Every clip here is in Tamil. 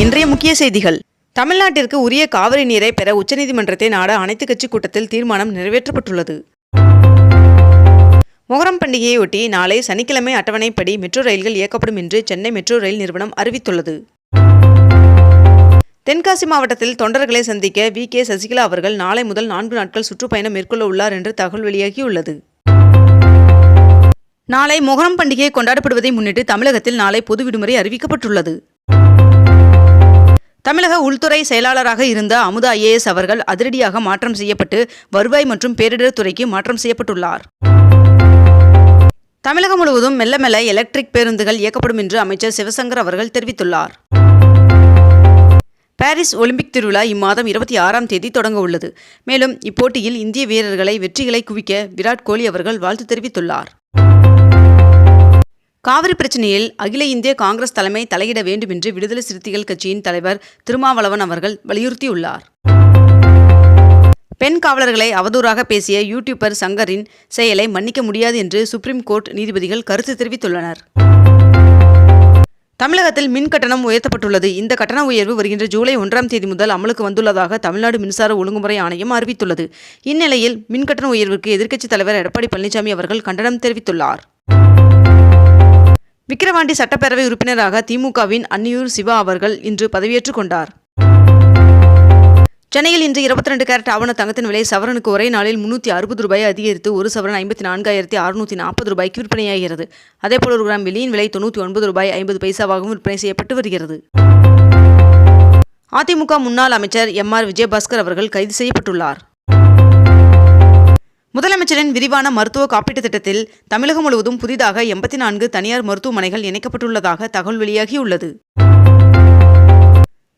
இன்றைய முக்கிய செய்திகள். தமிழ்நாட்டிற்கு உரிய காவிரி நீரை பெற உச்சநீதிமன்றத்தை நாட அனைத்துக் கட்சி கூட்டத்தில் தீர்மானம் நிறைவேற்றப்பட்டுள்ளது. மொகரம் பண்டிகையையொட்டி நாளை சனிக்கிழமை அட்டவணைப்படி மெட்ரோ ரயில்கள் இயக்கப்படும் என்று சென்னை மெட்ரோ ரயில் நிறுவனம் அறிவித்துள்ளது. தென்காசி மாவட்டத்தில் தொண்டர்களை சந்திக்க வி. கே. சசிகலா அவர்கள் நாளை முதல் நான்கு நாட்கள் சுற்றுப்பயணம் மேற்கொள்ள உள்ளார் என்று தகவல் வெளியாகியுள்ளது. நாளை மொகரம் பண்டிகை கொண்டாடப்படுவதை முன்னிட்டு தமிழகத்தில் நாளை பொது விடுமுறை அறிவிக்கப்பட்டுள்ளது. தமிழக உள்துறை செயலாளராக இருந்த அமுதா ஐஏஎஸ் அவர்கள் அதிரடியாக மாற்றம் செய்யப்பட்டு வருவாய் மற்றும் பேரிடர் துறைக்கு மாற்றம் செய்யப்பட்டுள்ளார். தமிழகம் முழுவதும் மெல்ல மெல்ல எலக்ட்ரிக் பேருந்துகள் இயக்கப்படும் என்று அமைச்சர் சிவசங்கர் அவர்கள் தெரிவித்துள்ளார். பாரிஸ் ஒலிம்பிக் திருவிழா இம்மாதம் இருபத்தி ஆறாம் தேதி தொடங்க உள்ளது. மேலும் இப்போட்டியில் இந்திய வீரர்களை வெற்றிகளை குவிக்க விராட் கோலி அவர்கள் வாழ்த்து தெரிவித்துள்ளார். காவிரி பிரச்சனையில் அகில இந்திய காங்கிரஸ் தலைமை தலையிட வேண்டும் என்று விடுதலை சிறுத்தைகள் கட்சியின் தலைவர் திருமாவளவன் அவர்கள் வலியுறுத்தியுள்ளார். பெண் காவலர்களை அவதூறாக பேசிய யூடியூபர் சங்கரின் செயலை மன்னிக்க முடியாது என்று சுப்ரீம் கோர்ட் நீதிபதிகள் கருத்து தெரிவித்துள்ளனர். தமிழகத்தில் மின் கட்டணம் உயர்த்தப்பட்டுள்ளது. இந்த கட்டண உயர்வு வருகின்ற ஜூலை ஒன்றாம் தேதி முதல் அமலுக்கு வந்துள்ளதாக தமிழ்நாடு மின்சார ஒழுங்குமுறை ஆணையம் அறிவித்துள்ளது. இந்நிலையில் மின் கட்டண உயர்வுக்கு எதிர்க்கட்சித் தலைவர் எடப்பாடி பழனிசாமி அவர்கள் கண்டனம் தெரிவித்துள்ளார். விக்கிரவாண்டி சட்டப்பேரவை உறுப்பினராக திமுகவின் அன்னியூர் சிவா அவர்கள் இன்று பதவியேற்றுக் கொண்டார். சென்னையில் இன்று இருபத்தி ரெண்டு கேரட் ஆவண தங்கத்தின் விலை சவரனுக்கு ஒரே நாளில் முன்னூற்றி அறுபது ரூபாய் அதிகரித்து ஒரு சவரன் ஐம்பத்தி நான்காயிரத்தி அறுநூற்றி நாற்பது ரூபாய்க்கு விற்பனையாகிறது. அதேபோல் ஒரு கிராம் வெளியின் விலை தொண்ணூற்றி ஒன்பது ரூபாய் ஐம்பது பைசாவாகவும் விற்பனை செய்யப்பட்டு வருகிறது. அதிமுக முன்னாள் அமைச்சர் எம் ஆர் விஜயபாஸ்கர் அவர்கள் கைது செய்யப்பட்டுள்ளார். முதலமைச்சரின் விரிவான மருத்துவ காப்பீட்டுத் திட்டத்தில் தமிழகம் முழுவதும் புதிதாக எண்பத்தி நான்கு தனியார் மருத்துவமனைகள் இணைக்கப்பட்டுள்ளதாக தகவல் வெளியாகியுள்ளது.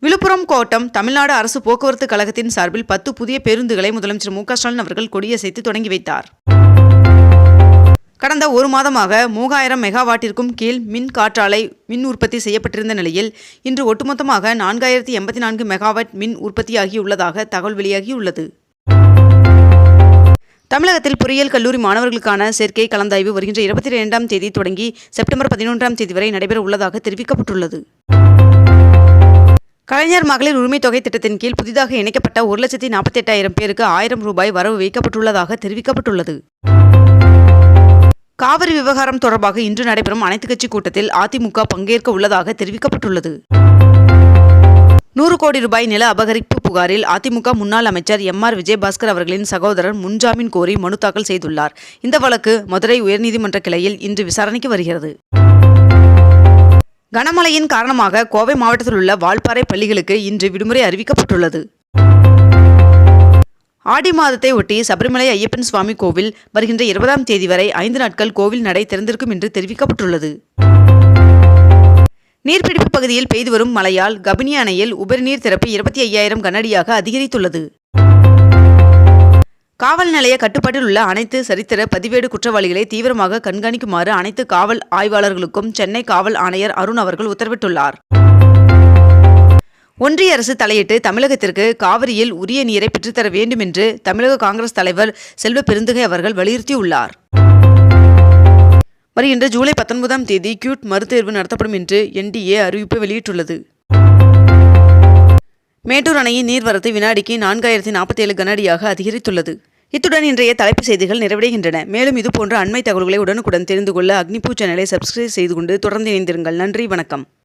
விழுப்புரம் கோட்டம் தமிழ்நாடு அரசு போக்குவரத்து கழகத்தின் சார்பில் பத்து புதிய பேருந்துகளை முதலமைச்சர் மு க ஸ்டாலின் அவர்கள் கொடியசைத்து தொடங்கி வைத்தார். கடந்த ஒரு மாதமாக மூவாயிரம் மெகாவாட்டிற்கும் கீழ் மின் காற்றாலை மின் உற்பத்தி செய்யப்பட்டிருந்த நிலையில் இன்று ஒட்டுமொத்தமாக நான்காயிரத்தி எண்பத்தி நான்கு மெகாவாட் மின் உற்பத்தியாகியுள்ளதாக தகவல் வெளியாகியுள்ளது. தமிழகத்தில் பொறியியல் கல்லூரி மாணவர்களுக்கான சேர்க்கை கலந்தாய்வு வருகின்ற இருபத்தி இரண்டாம் தேதி தொடங்கி செப்டம்பர் பதினொன்றாம் தேதி வரை நடைபெற உள்ளதாக தெரிவிக்கப்பட்டுள்ளது. கலைஞர் மகளிர் உரிமைத் தொகை திட்டத்தின் கீழ் புதிதாக இணைக்கப்பட்ட ஒரு லட்சத்தி நாற்பத்தி எட்டாயிரம் பேருக்கு ஆயிரம் ரூபாய் வரவு வைக்கப்பட்டுள்ளதாக தெரிவிக்கப்பட்டுள்ளது. காவிரி விவகாரம் தொடர்பாக இன்று நடைபெறும் அனைத்துக் கட்சி கூட்டத்தில் அதிமுக பங்கேற்க உள்ளதாக தெரிவிக்கப்பட்டுள்ளது. நூறு கோடி ரூபாய் நில அபகரிப்பு புகாரில் அதிமுக முன்னாள் அமைச்சர் எம் ஆர் விஜயபாஸ்கர் அவர்களின் சகோதரர் முன்ஜாமீன் கோரி மனு தாக்கல் செய்துள்ளார். இந்த வழக்கு மதுரை உயர்நீதிமன்ற கிளையில் இன்று விசாரணைக்கு வருகிறது. கனமழையின் காரணமாக கோவை மாவட்டத்தில் உள்ள வால்பாறை பள்ளிகளுக்கு இன்று விடுமுறை அறிவிக்கப்பட்டுள்ளது. ஆடி மாதத்தை ஒட்டி சபரிமலை ஐயப்பன் சுவாமி கோவில் வருகின்ற இருபதாம் தேதி வரை ஐந்து நாட்கள் கோவில் நடை திறந்திருக்கும் என்று தெரிவிக்கப்பட்டுள்ளது. நீர்பிடிப்பு பகுதியில் பெய்து வரும் மழையால் கபினி அணையில் உபரிநீர் திறப்பு இருபத்தி ஐயாயிரம் கனடியாக அதிகரித்துள்ளது. காவல் நிலைய கட்டுப்பாட்டில் உள்ள அனைத்து சரித்திர பதிவேடு குற்றவாளிகளை தீவிரமாக கண்காணிக்குமாறு அனைத்து காவல் ஆய்வாளர்களுக்கும் சென்னை காவல் ஆணையர் அருண் அவர்கள் உத்தரவிட்டுள்ளார். ஒன்றிய அரசு தலையிட்டு தமிழகத்திற்கு காவிரியில் உரிய நீரை பெற்றுத்தர வேண்டும் என்று தமிழக காங்கிரஸ் தலைவர் செல்வ பெருந்தகை அவர்கள் வலியுறுத்தியுள்ளார். வருகின்ற ஜூலை பத்தொன்பதாம் தேதி கியூட் மறுதேர்வு நடத்தப்படும் என்று என்டிஏ அறிவிப்பு வெளியிட்டுள்ளது. மேட்டூர் அணையின் நீர்வரத்து வினாடிக்கு நான்காயிரத்தி நாற்பத்தி ஏழு கனஅடியாக அதிகரித்துள்ளது. இத்துடன் இன்றைய தலைப்புச் செய்திகள் நிறைவடைகின்றன. மேலும் இதுபோன்ற அண்மை தகவல்களை உடனுக்குடன் தெரிந்து கொள்ள அக்னிபூ சேனலை சப்ஸ்கிரைப் செய்து கொண்டு தொடர்ந்து இணைந்திருங்கள். நன்றி வணக்கம்.